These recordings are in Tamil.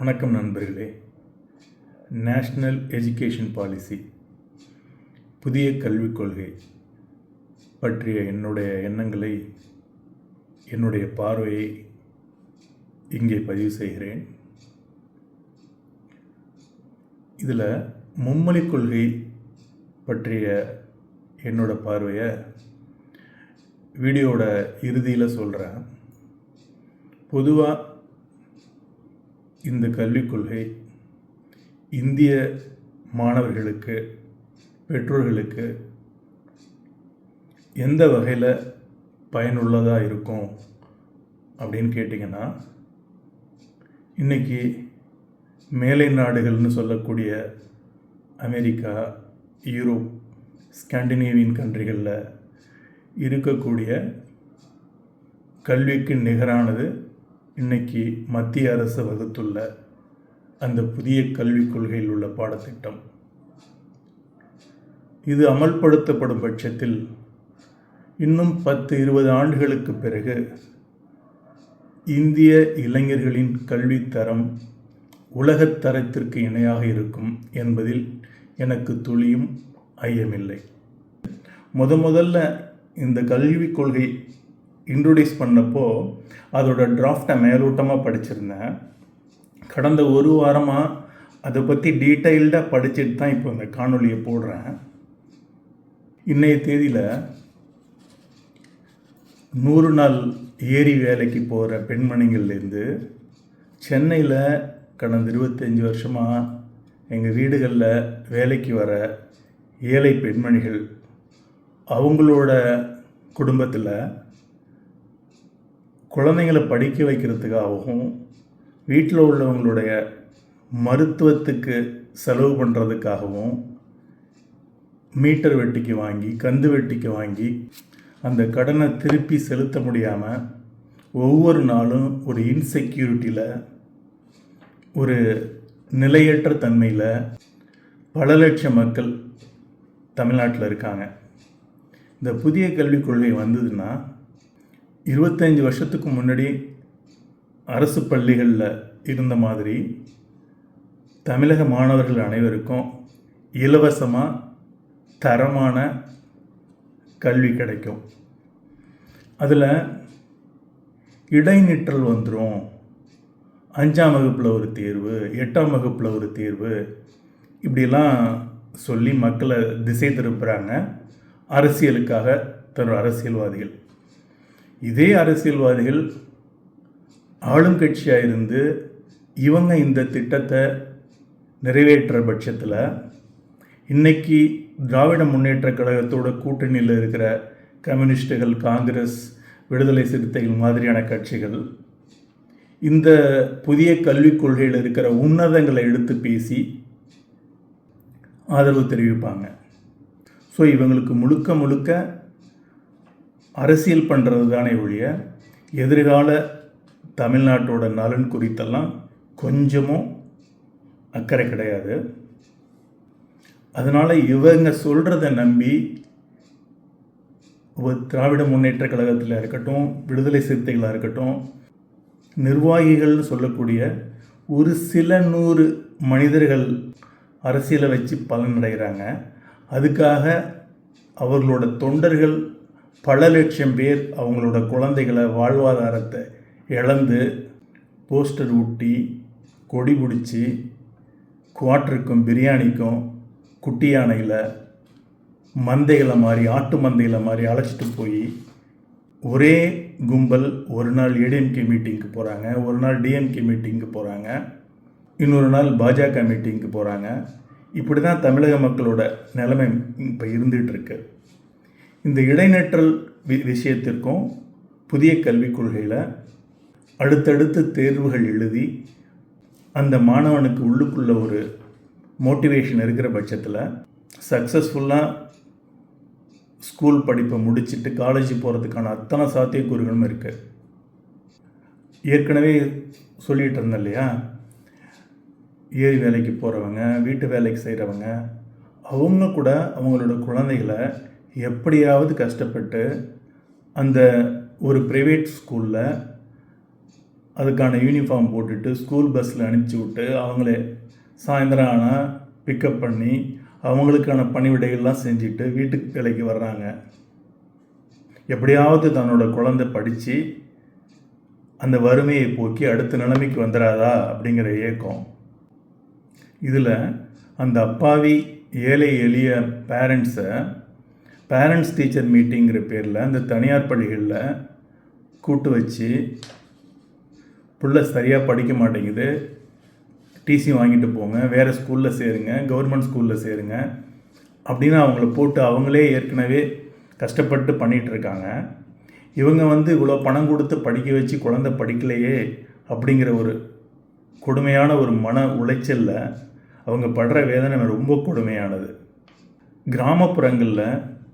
வணக்கம் நண்பர்களே. நேஷ்னல் எஜுகேஷன் பாலிசி புதிய கல்விக் கொள்கை பற்றிய என்னுடைய எண்ணங்களை என்னுடைய பார்வையை இங்கே பதிவு செய்கிறேன். இதில் மும்மொழி கொள்கை பற்றிய என்னோட பார்வையை வீடியோவோட இறுதியில் சொல்கிறேன் பொதுவாக இந்த கல்விக் கொள்கை இந்திய மாணவர்களுக்கு பெற்றோர்களுக்கு எந்த வகையில் பயனுள்ளதாக இருக்கும் அப்படின்னு கேட்டிங்கன்னா இன்றைக்கி மேலை நாடுகள்னு சொல்லக்கூடிய அமெரிக்கா யூரோப் ஸ்காண்டினேவியன் கண்ட்ரிகளில் இருக்கக்கூடிய கல்விக்கு நிகரானது இன்னைக்கு மத்திய அரசு வகுத்துள்ள அந்த புதிய கல்விக் கொள்கையில் உள்ள பாடத்திட்டம். இது அமல்படுத்தப்படும் பட்சத்தில் இன்னும் பத்து இருபது ஆண்டுகளுக்கு பிறகு இந்திய இளைஞர்களின் கல்வித்தரம் உலகத்தரத்திற்கு உலகத் தரத்திற்கு இணையாக இருக்கும் என்பதில் எனக்கு துளியும் ஐயமில்லை. முத முதல்ல இந்த கல்விக் கொள்கை இன்ட்ரொடியூஸ் பண்ணப்போ அதோட டிராஃப்டை மேலோட்டமாக படிச்சிருந்தேன். கடந்த ஒரு வாரமாக அதை பற்றி டீட்டெயில்டாக படிச்சுட்டு தான் இப்போ இந்த காணொலியை போடுறேன். இன்றைய தேதியில் நூறு நாள் ஏரி வேலைக்கு போகிற பெண்மணிகள்லேருந்து சென்னையில் கடந்த இருபத்தஞ்சி வருஷமாக எங்கள் வீடுகளில் வேலைக்கு வர ஏழை பெண்மணிகள் அவங்களோட குடும்பத்தில் குழந்தைங்களை படிக்க வைக்கிறதுக்காகவும் வீட்டில் உள்ளவங்களுடைய மருத்துவத்துக்கு செலவு பண்ணுறதுக்காகவும் மீட்டர் வெட்டிக்கு வாங்கி கந்து வெட்டிக்கு வாங்கி அந்த கடனை திருப்பி செலுத்த முடியாமல் ஒவ்வொரு நாளும் ஒரு இன்செக்யூரிட்டியில் ஒரு நிலையற்ற தன்மையில் பல லட்சம் மக்கள் தமிழ்நாட்டில் இருக்காங்க. இந்த புதிய கல்விக் கொள்கை வந்ததுன்னா இருபத்தஞ்சி வருஷத்துக்கு முன்னாடி அரசு பள்ளிகளில் இருந்த மாதிரி தமிழக மாணவர்கள் அனைவருக்கும் இலவசமாக தரமான கல்வி கிடைக்கும். அதில் இடைநிற்றல் வந்துடும் அஞ்சாம் வகுப்பில் ஒரு தேர்வு எட்டாம் வகுப்பில் ஒரு தேர்வு இப்படிலாம் சொல்லி மக்களை திசை திருப்புறாங்க. அரசியலுக்காக தரும் அரசியல்வாதிகள். இதே அரசியல்வாதிகள் ஆளும் கட்சியாக இருந்து இவங்க இந்த திட்டத்தை நிறைவேற்ற பட்சத்தில் இன்னைக்கு திராவிட முன்னேற்ற கழகத்தோட கூட்டணியில் இருக்கிற கம்யூனிஸ்டுகள் காங்கிரஸ் விடுதலை சிறுத்தைகள் மாதிரியான கட்சிகள் இந்த புதிய கல்விக் கொள்கையில் இருக்கிற உன்னதங்களை எடுத்து பேசி ஆதரவு தெரிவிப்பாங்க. ஸோ இவங்களுக்கு முழுக்க முழுக்க அரசியல் பண்ணுறது தானே ஒழிய எதிர்கால தமிழ்நாட்டோட நலன் குறித்தெல்லாம் கொஞ்சமும் அக்கறை கிடையாது. அதனால் இவங்க சொல்கிறத நம்பி திராவிட முன்னேற்ற கழகத்தில் இருக்கட்டும் விடுதலை சிறுத்தைகளாக இருக்கட்டும் நிர்வாகிகள்னு சொல்லக்கூடிய ஒரு சில நூறு மனிதர்கள் அரசியலை வச்சு பலனடைகிறாங்க. அதுக்காக அவர்களோட தொண்டர்கள் பல லட்சம் பேர் அவங்களோட குழந்தைகளை வாழ்வாதாரத்தை இழந்து போஸ்டர் ஊட்டி கொடி பிடிச்சி குவாட்டருக்கும் பிரியாணிக்கும் குட்டி யானையில் மந்தைகளை மாதிரி ஆட்டு மந்தைகளை மாதிரி அழைச்சிட்டு போய் ஒரே கும்பல் ஒரு நாள் ஏடிஎம்கே மீட்டிங்க்கு போகிறாங்க ஒரு நாள் டிஎம்கே மீட்டிங்க்கு போகிறாங்க இன்னொரு நாள் பாஜக மீட்டிங்க்கு போகிறாங்க இப்படி தான் தமிழக மக்களோட நிலைமை இப்போ இருந்துகிட்ருக்கு இந்த இடைநிற்றல் வி விஷயத்திற்கும் புதிய கல்விக் கொள்கையில் அடுத்தடுத்து தேர்வுகள் எழுதி அந்த மாணவனுக்கு உள்ளுக்குள்ள ஒரு மோட்டிவேஷன் இருக்கிற பட்சத்தில் சக்ஸஸ்ஃபுல்லாக ஸ்கூல் படிப்பை முடிச்சுட்டு காலேஜ் போகிறதுக்கான அத்தனை சாத்தியக்கூறுகளும் இருக்குது ஏற்கனவே சொல்லிகிட்டு இருந்தேன் இல்லையா? ஏரி வேலைக்கு போகிறவங்க வீட்டு வேலைக்கு செய்கிறவங்க அவங்க கூட அவங்களோட குழந்தைகளை எப்படியாவது கஷ்டப்பட்டு அந்த ஒரு ப்ரைவேட் ஸ்கூலில் அதுக்கான யூனிஃபார்ம் போட்டுட்டு ஸ்கூல் பஸ்ஸில் அனுப்பிச்சி விட்டு அவங்களே சாயந்தரம் ஆனால் பிக்கப் பண்ணி அவங்களுக்கான பணிவிடைகள்லாம் செஞ்சுட்டு வீட்டுக்கு வேலைக்கு வர்றாங்க. எப்படியாவது தன்னோட குழந்தை படித்து அந்த வறுமையை போக்கி அடுத்த நிலைமைக்கு வந்துடாதா அப்படிங்கிற ஏக்கம். இதில் அந்த அப்பாவி ஏழை எளிய பேரண்ட்ஸை பேரண்ட்ஸ் டீச்சர் மீட்டிங்கிற பேரில் அந்த தனியார் பள்ளிகளில் கூட்டு வச்சு பிள்ள சரியாக படிக்க மாட்டேங்குது. டிசி வாங்கிட்டு போங்க வேறு ஸ்கூலில் சேருங்க கவர்மெண்ட் ஸ்கூலில் சேருங்க அப்படின்னு அவங்கள போட்டு அவங்களே ஏற்கனவே கஷ்டப்பட்டு பண்ணிகிட்ருக்காங்க இவங்க வந்து இவ்வளோ பணம் கொடுத்து படிக்க வச்சு குழந்தை படிக்கலையே அப்படிங்கிற ஒரு கொடுமையான ஒரு மன உளைச்சலில் அவங்க படுற வேதனை ரொம்ப கொடுமையானது. கிராமப்புறங்களில்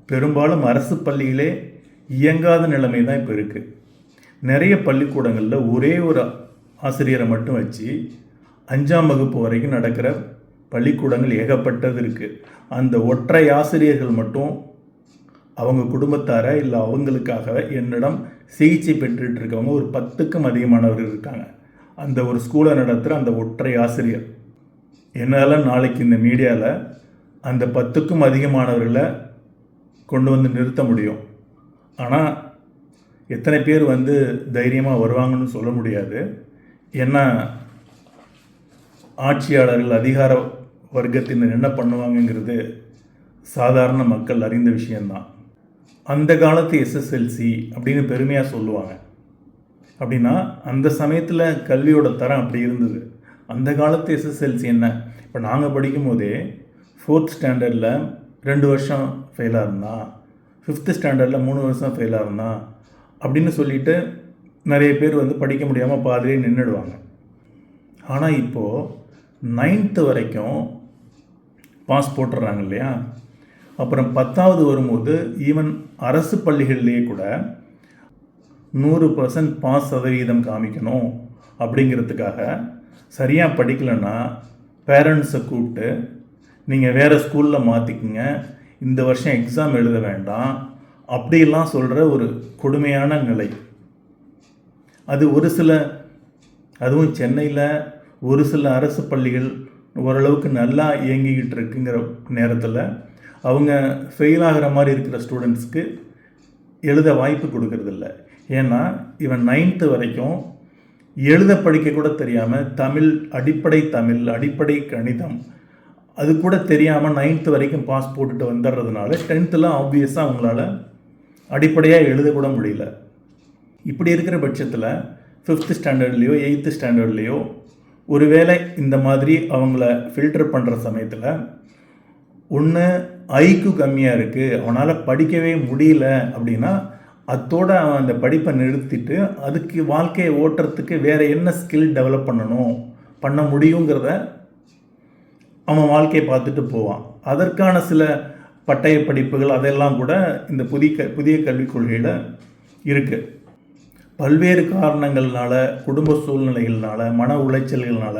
பெரும்பாலும் அரசு பள்ளியிலே இயங்காத நிலைமை தான் இப்போ இருக்குது நிறைய பள்ளிக்கூடங்களில் ஒரே ஒரு ஆசிரியரை மட்டும் வச்சு அஞ்சாம் வகுப்பு வரைக்கும் நடக்கிற பள்ளிக்கூடங்கள் ஏகப்பட்டது இருக்குது அந்த ஒற்றை ஆசிரியர்கள் மட்டும் அவங்க குடும்பத்தார இல்லை அவங்களுக்காக என்னிடம் சிகிச்சை பெற்றுட்டு இருக்கவங்க ஒரு பத்துக்கும் அதிகமானவர்கள் இருக்காங்க. அந்த ஒரு ஸ்கூலை நடத்துகிற அந்த ஒற்றை ஆசிரியர். என்னால் நாளைக்கு இந்த மீடியாவில் அந்த பத்துக்கும் அதிகமானவர்களை கொண்டு வந்து நிறுத்த முடியும். ஆனால் எத்தனை பேர் வந்து தைரியமாக வருவாங்கன்னு சொல்ல முடியாது. ஏன்னா ஆட்சியாளர்கள் அதிகார வர்க்கத்தினர் என்ன பண்ணுவாங்கங்கிறது சாதாரண மக்கள் அறிந்த விஷயந்தான் அந்த காலத்து எஸ்எஸ்எல்சி அப்படின்னு பெருமையாக சொல்லுவாங்க. அப்படின்னா அந்த சமயத்தில் கல்வியோட தரம் அப்படி இருந்தது. அந்த காலத்து எஸ்எஸ்எல்சி என்ன? இப்போ நாங்கள் படிக்கும் போதே ஃபோர்த் ஸ்டாண்டர்டில் ரெண்டு வருஷம் ஃபெயிலாக இருந்தான் ஃபிஃப்த்து ஸ்டாண்டர்டில் மூணு வருஷம் ஃபெயிலாக இருந்தான் அப்படின்னு சொல்லிட்டு நிறைய பேர் வந்து படிக்க முடியாமல் பாதிலே நின்றுடுவாங்க ஆனால் இப்போது நைன்த்து வரைக்கும் பாஸ் போட்டுடுறாங்க இல்லையா? அப்புறம் பத்தாவது வரும்போது ஈவன் அரசு பள்ளிகள்லேயே கூட நூறு பர்சன்ட் பாஸ் சதவீதம் காமிக்கணும் அப்படிங்கிறதுக்காக சரியாக படிக்கலைன்னா பேரண்ட்ஸை கூப்பிட்டு நீங்கள் வேறு ஸ்கூலில் மாற்றிக்குங்க இந்த வருஷம் எக்ஸாம் எழுத வேண்டாம். அப்படிலாம் சொல்கிற ஒரு கொடுமையான நிலை. அது ஒரு சில அதுவும் சென்னையில் ஒரு சில அரசு பள்ளிகள் ஓரளவுக்கு நல்லா இயங்கிக்கிட்டு இருக்குங்கிற நேரத்தில் அவங்க ஃபெயில் ஆகிற மாதிரி இருக்கிற ஸ்டூடெண்ட்ஸ்க்கு எழுத வாய்ப்பு கொடுக்கறதில்ல. ஏன்னா இவன் நைன்த்து வரைக்கும் எழுத படிக்க கூட தெரியாமல் தமிழ் அடிப்படை தமிழ் அடிப்படை கணிதம் அது கூட தெரியாமல் நைன்த்து வரைக்கும் பாஸ் போட்டுட்டு வந்துடுறதுனால டென்த்துலாம் ஆப்வியஸாக அவங்களால அடிப்படையாக எழுதக்கூட முடியல. இப்படி இருக்கிற பட்சத்தில் ஃபிஃப்த்து ஸ்டாண்டர்ட்லேயோ எயித்து ஸ்டாண்டர்ட்லேயோ ஒருவேளை இந்த மாதிரி அவங்கள ஃபில்டர் பண்ணுற சமயத்தில் ஒன்று ஐக்கு கம்மியாக இருக்குது அவனால் படிக்கவே முடியல அப்படின்னா அதோட அவன் அந்த படிப்பை நிறுத்திட்டு அதுக்கு வாழ்க்கையை ஓட்டுறதுக்கு வேறு என்ன ஸ்கில் டெவலப் பண்ணணும் பண்ண முடியுங்கிறத அவன் வாழ்க்கையை பார்த்துட்டு போவான். அதற்கான சில பட்டய படிப்புகள் அதெல்லாம் கூட இந்த புதிய க புதிய கல்விக் கொள்கையில் இருக்குது பல்வேறு காரணங்கள்னால குடும்ப சூழ்நிலைகள்னால மன உளைச்சல்கள்னால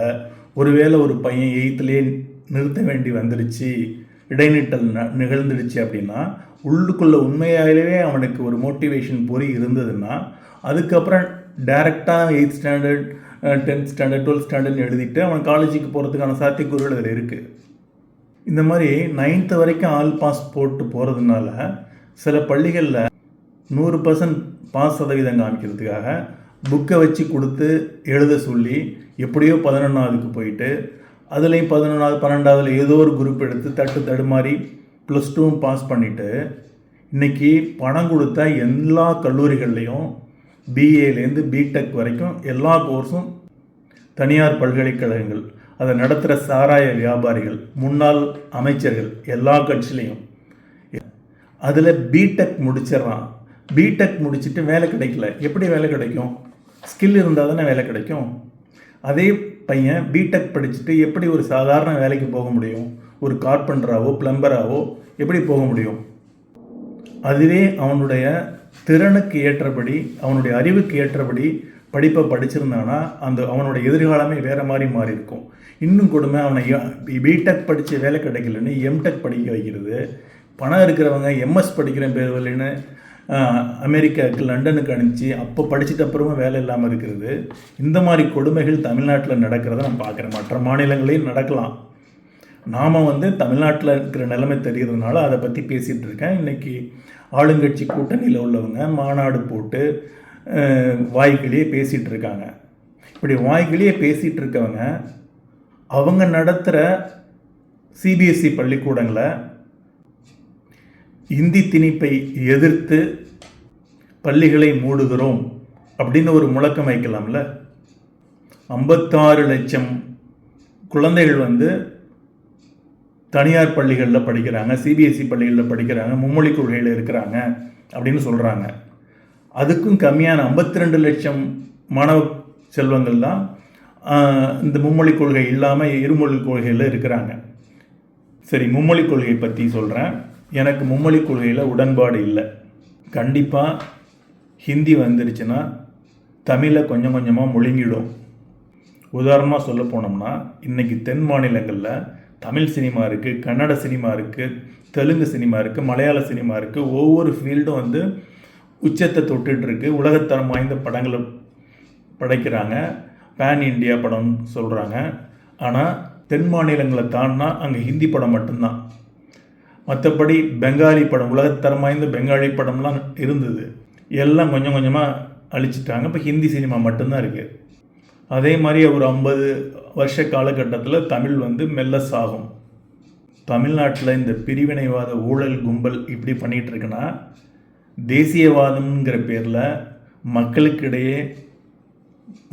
ஒருவேளை ஒரு பையன் எயித்துலேயே நிறுத்த வேண்டி வந்துடுச்சு இடைநிட்டல் ந நிகழ்ந்துடுச்சு அப்படின்னா உள்ளுக்குள்ளே உண்மையாகவே அவனுக்கு ஒரு மோட்டிவேஷன் பொறி இருந்ததுன்னா அதுக்கப்புறம் டைரெக்டாக eighth standard tenth standard twelfth ஸ்டாண்டர்ட்னு எழுதிட்டு அவன் காலேஜுக்கு போகிறதுக்கான சாத்தியக்கூறுகள் அதில் இருக்குது இந்த மாதிரி நைன்த்து வரைக்கும் ஆல் பாஸ் போட்டு போகிறதுனால சில பள்ளிகளில் நூறு பர்சன்ட் பாஸ் சதவீதம் காமிக்கிறதுக்காக புக்கை வச்சு கொடுத்து எழுத சொல்லி எப்படியோ பதினொன்றாவதுக்கு போயிட்டு அதுலேயும் பதினொன்றாவது பன்னெண்டாவதுல ஏதோ ஒரு குரூப் எடுத்து தட்டு தடுமாறி ப்ளஸ் டூவும் பாஸ் பண்ணிவிட்டு இன்றைக்கி பணம் கொடுத்த எல்லா கல்லூரிகள்லேயும் பிஏலேருந்து பிடெக் வரைக்கும் எல்லா கோர்ஸும் தனியார் பல்கலைக்கழகங்கள் அதை நடத்துகிற சாராய வியாபாரிகள் முன்னாள் அமைச்சர்கள் எல்லா கட்சியிலையும். அதில் பிடெக் முடிச்சிடுறான். பிடெக் முடிச்சுட்டு வேலை கிடைக்கல. எப்படி வேலை கிடைக்கும்? ஸ்கில் இருந்தால் தானே வேலை கிடைக்கும். அதே பையன் பிடெக் படிச்சுட்டு எப்படி ஒரு சாதாரண வேலைக்கு போக முடியும்? ஒரு கார்பெண்டராகவோ பிளம்பராகவோ எப்படி போக முடியும்? அதுவே அவனுடைய திறனுக்கு ஏற்றபடி அவனுடைய அறிவுக்கு ஏற்றபடி படிப்பை படிச்சிருந்தானா அந்த அவனுடைய எதிர்காலமே வேறு மாதிரி மாறி இருக்கும் இன்னும் கொடுமை அவனை பிடெக் படித்த வேலை கிடைக்கலன்னு எம்டெக் படிக்க வைக்கிறது. பணம் இருக்கிறவங்க எம்எஸ் படிக்கிற பேர் இல்லைன்னு அமெரிக்காவுக்கு லண்டனுக்கு அனுப்பிச்சு அப்போ படிச்சிட்ட அப்புறமா வேலை இல்லாமல் இருக்கிறது. இந்த மாதிரி கொடுமைகள் தமிழ்நாட்டில் நடக்கிறத நான் பார்க்குறேன் மற்ற மாநிலங்களையும் நடக்கலாம். நாம் வந்து தமிழ்நாட்டில் இருக்கிற நிலைமை தெரிகிறதுனால அதை பற்றி பேசிகிட்டு இருக்கேன். இன்றைக்கி ஆளுங்கட்சி கூட்டணியில் உள்ளவங்க மாநாடு போட்டு வாய்க்கிலேயே பேசிகிட்டு இருக்காங்க. இப்படி வாய்க்கிலேயே பேசிகிட்டு இருக்கவங்க அவங்க நடத்துகிற சிபிஎஸ்சி பள்ளிக்கூடங்களை இந்தி திணிப்பை எதிர்த்து பள்ளிகளை மூடுகிறோம் அப்படின்னு ஒரு முழக்கம் வைக்கலாம்ல? ஐம்பத்தாறு லட்சம் குழந்தைகள் வந்து தனியார் பள்ளிகளில் படிக்கிறாங்க சிபிஎஸ்சி பள்ளிகளில் படிக்கிறாங்க மும்மொழி கொள்கையில் இருக்கிறாங்க அப்படின்னு சொல்கிறாங்க அதுக்கும் கம்மியான 52 ரெண்டு லட்சம் மாணவ செல்வங்கள் தான் இந்த மும்மொழி கொள்கை இல்லாமல் இருமொழி கொள்கையில் இருக்கிறாங்க. சரி மும்மொழி கொள்கை பற்றி சொல்கிறேன் எனக்கு மும்மொழி கொள்கையில் உடன்பாடு இல்லை. கண்டிப்பாக ஹிந்தி வந்துருச்சுன்னா தமிழை கொஞ்சம் கொஞ்சமாக முழுங்கிடும். உதாரணமாக சொல்ல போனோம்னா இன்றைக்கி தென் மாநிலங்களில் தமிழ் சினிமா இருக்குது கன்னட சினிமா இருக்குது தெலுங்கு சினிமா இருக்குது மலையாள சினிமா இருக்குது ஒவ்வொரு ஃபீல்டும் வந்து உச்சத்தை தொட்டுட்ருக்கு உலகத்தரம் வாய்ந்த படங்களை படைக்கிறாங்க. பேன் இந்தியா படம் சொல்கிறாங்க ஆனால் தென் மாநிலங்களை தாண்டினா அங்கே ஹிந்தி படம் மட்டும்தான். மற்றபடி பெங்காலி படம் உலகத்தரம் வாய்ந்த பெங்காலி படம்லாம் இருந்தது. எல்லாம் கொஞ்சம் கொஞ்சமாக அழிச்சிட்டாங்க. இப்போ ஹிந்தி சினிமா மட்டும்தான் இருக்குது அதே மாதிரி ஒரு ஐம்பது வருஷ காலகட்டத்தில் தமிழ் வந்து மெல்ல சாகும். தமிழ்நாட்டில் இந்த பிரிவினைவாத ஊழல் கும்பல் இப்படி பண்ணிகிட்ருக்குன்னா தேசியவாதம்ங்கிற பேரில் மக்களுக்கிடையே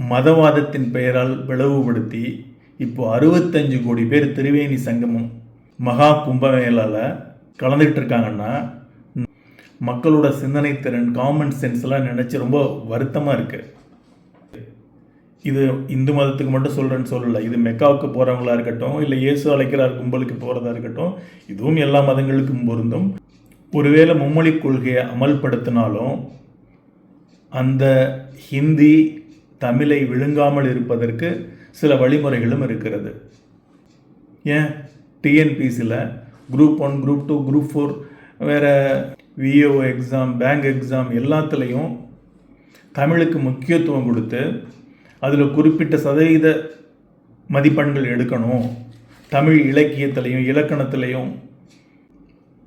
மதவாதத்தின் பெயரால் பிளவுபடுத்தி இப்போ அறுபத்தஞ்சு கோடி பேர் திருவேணி சங்கமம் மகா கும்பமேளால கலந்துக்கிட்டு இருக்காங்கன்னா மக்களோட சிந்தனை திறன் காமன் சென்ஸ்லாம் நினச்சி ரொம்ப வருத்தமாக இருக்குது இது இந்து மதத்துக்கு மட்டும் சொல்கிறேன்னு சொல்லலை. இது மெக்காவுக்கு போகிறவங்களா இருக்கட்டும் இல்லை இயேசு அழைக்கிறார் கும்பலுக்கு போகிறதா இருக்கட்டும் இதுவும் எல்லா மதங்களுக்கும் பொருந்தும். ஒருவேளை மும்மொழி கொள்கையை அமல்படுத்தினாலும் அந்த ஹிந்தி தமிழை விழுங்காமல் இருப்பதற்கு சில வழிமுறைகளும் இருக்கிறது. ஏன்? டிஎன்பிசியில் group one group two group four வேறு விஓ எக்ஸாம் பேங்க் எக்ஸாம் எல்லாத்துலேயும் தமிழுக்கு முக்கியத்துவம் கொடுத்து அதில் குறிப்பிட்ட சதவீத மதிப்பெண்கள் எடுக்கணும். தமிழ் இலக்கியத்திலையும் இலக்கணத்திலையும்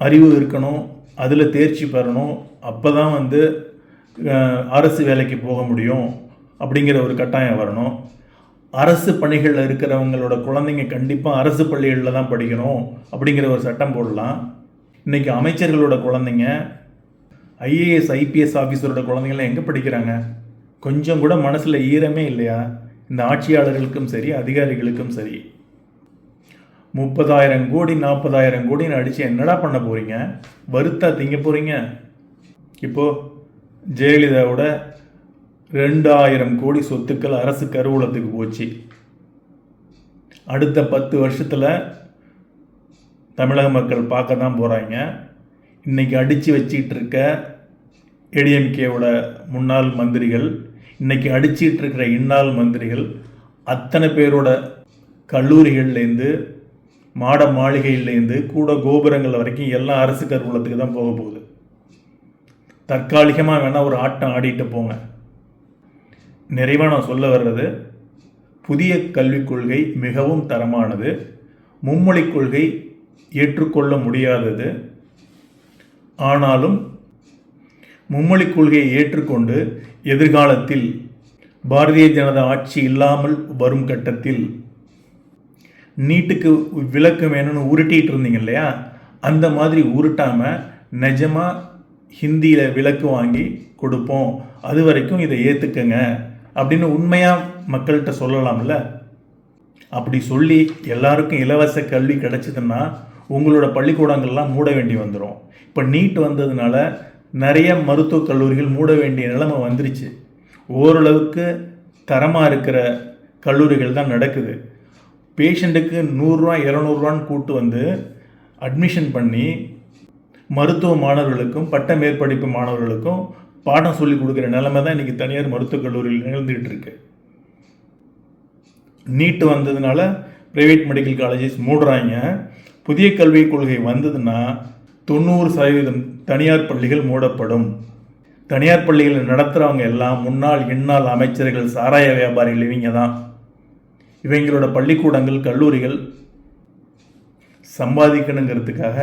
அறிவு இருக்கணும். அதில் தேர்ச்சி பெறணும். அப்போ தான் வந்து அரசு வேலைக்கு போக முடியும் அப்படிங்கிற ஒரு கட்டாயம் வரணும். அரசு பணிகளில் இருக்கிறவங்களோட குழந்தைங்க கண்டிப்பாக அரசு பள்ளிகளில் தான் படிக்கணும் அப்படிங்கிற ஒரு சட்டம் போடலாம். இன்றைக்கி அமைச்சர்களோட குழந்தைங்க ஐஏஎஸ் ஐபிஎஸ் ஆஃபீஸரோட குழந்தைங்களாம் எங்கே படிக்கிறாங்க? கொஞ்சம் கூட மனசில் ஈரமே இல்லையா? இந்த ஆட்சியாளர்களுக்கும் சரி அதிகாரிகளுக்கும் சரி. முப்பதாயிரம் கோடி நாற்பதாயிரம் கோடின்னு அடித்து என்னடா பண்ண போகிறீங்க வருத்தா திங்க போகிறீங்க இப்போது ஜெயலலிதாவோட ரெண்டாயிரம் கோடி சொத்துக்கள் அரசு கருவூலத்துக்கு போச்சு. அடுத்த பத்து வருஷத்தில் தமிழக மக்கள் பார்க்க தான் போகிறாங்க இன்றைக்கி அடித்து வச்சிக்கிட்டு இருக்க ஏடிஎம்கேவோட முன்னாள் மந்திரிகள் இன்றைக்கி அடிச்சிட்டு இருக்கிற இந்நாள் மந்திரிகள் அத்தனை பேரோட கல்லூரிகள்லேருந்து மாட மாளிகையிலேருந்து கூட கோபுரங்கள் வரைக்கும் எல்லாம் அரசு கருவூலத்துக்கு தான் போக போகுது. தற்காலிகமாக வேணால் ஒரு ஆட்டம் ஆடிட்டு போங்க. நிறைவாக நான் சொல்ல வர்றது புதிய கல்விக் கொள்கை மிகவும் தரமானது. மும்மொழிக் கொள்கை ஏற்றுக்கொள்ள முடியாதது. ஆனாலும் மும்மொழிக் கொள்கையை ஏற்றுக்கொண்டு எதிர்காலத்தில் பாரதிய ஜனதா ஆட்சி இல்லாமல் வரும் கட்டத்தில் நீட்டுக்கு விளக்கு வேணும்னு உருட்டிகிட்டு இருந்தீங்க இல்லையா? அந்த மாதிரி உருட்டாமல் நிஜமாக ஹிந்தியில் விளக்கு வாங்கி கொடுப்போம். அது வரைக்கும் இதை ஏற்றுக்கங்க அப்படின்னு உண்மையாக மக்கள்கிட்ட சொல்லலாம்ல? அப்படி சொல்லி எல்லாருக்கும் இலவச கல்வி கிடச்சிதுன்னா உங்களோட பள்ளிக்கூடங்கள்லாம் மூட வேண்டி வந்துடும் இப்போ நீட் வந்ததுனால நிறைய மருத்துவக் கல்லூரிகள் மூட வேண்டிய நிலைமை வந்துருச்சு. ஓரளவுக்கு தரமாக இருக்கிற கல்லூரிகள் தான் நடக்குது. பேஷண்ட்டுக்கு நூறுரூவா இரநூறுவான்னு கூட்டு வந்து அட்மிஷன் பண்ணி மருத்துவ மாணவர்களுக்கும் பட்ட மேற்படிப்பு மாணவர்களுக்கும் பாடம் சொல்லி கொடுக்குற நிலைமை தான் இன்றைக்கி தனியார் மருத்துவக் கல்லூரியில் நிகழ்ந்துகிட்டு இருக்கு. நீட்டு வந்ததுனால ப்ரைவேட் மெடிக்கல் காலேஜஸ் மூடுறாங்க. புதிய கல்விக் கொள்கை வந்ததுன்னா தொண்ணூறு சதவீதம் தனியார் பள்ளிகள் மூடப்படும். தனியார் பள்ளிகளை நடத்துகிறவங்க எல்லாம் முன்னாள் இந்நாள் அமைச்சர்கள் சாராய வியாபாரிகள் இவங்க தான். இவங்களோட பள்ளிக்கூடங்கள் கல்லூரிகள் சம்பாதிக்கணுங்கிறதுக்காக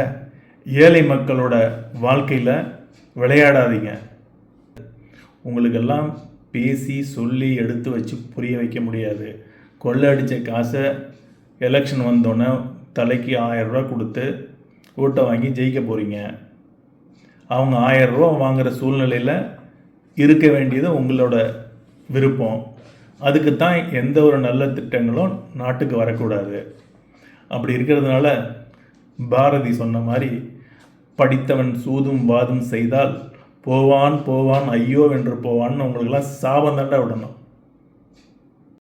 ஏழை மக்களோட வாழ்க்கையில் விளையாடாதீங்க. உங்களுக்கெல்லாம் பேசி சொல்லி எடுத்து வச்சு புரிய வைக்க முடியாது. கொள்ளை அடித்த காசை எலெக்ஷன் வந்தோடனே தலைக்கு ஆயிரம் ரூபா கொடுத்து ஓட்டை வாங்கி ஜெயிக்க போகிறீங்க அவங்க ஆயிரம் ரூபா வாங்குகிற சூழ்நிலையில் இருக்க வேண்டியது உங்களோட விருப்பம். அதுக்கு தான் எந்த ஒரு நல்ல திட்டங்களும் நாட்டுக்கு வரக்கூடாது. அப்படி இருக்கிறதுனால பாரதி சொன்ன மாதிரி படித்தவன் சூதும் வாதும் செய்தால் போவான் போவான் ஐயோ வென்று போவான்னு உங்களுக்கெல்லாம் சாபம் விடணும்.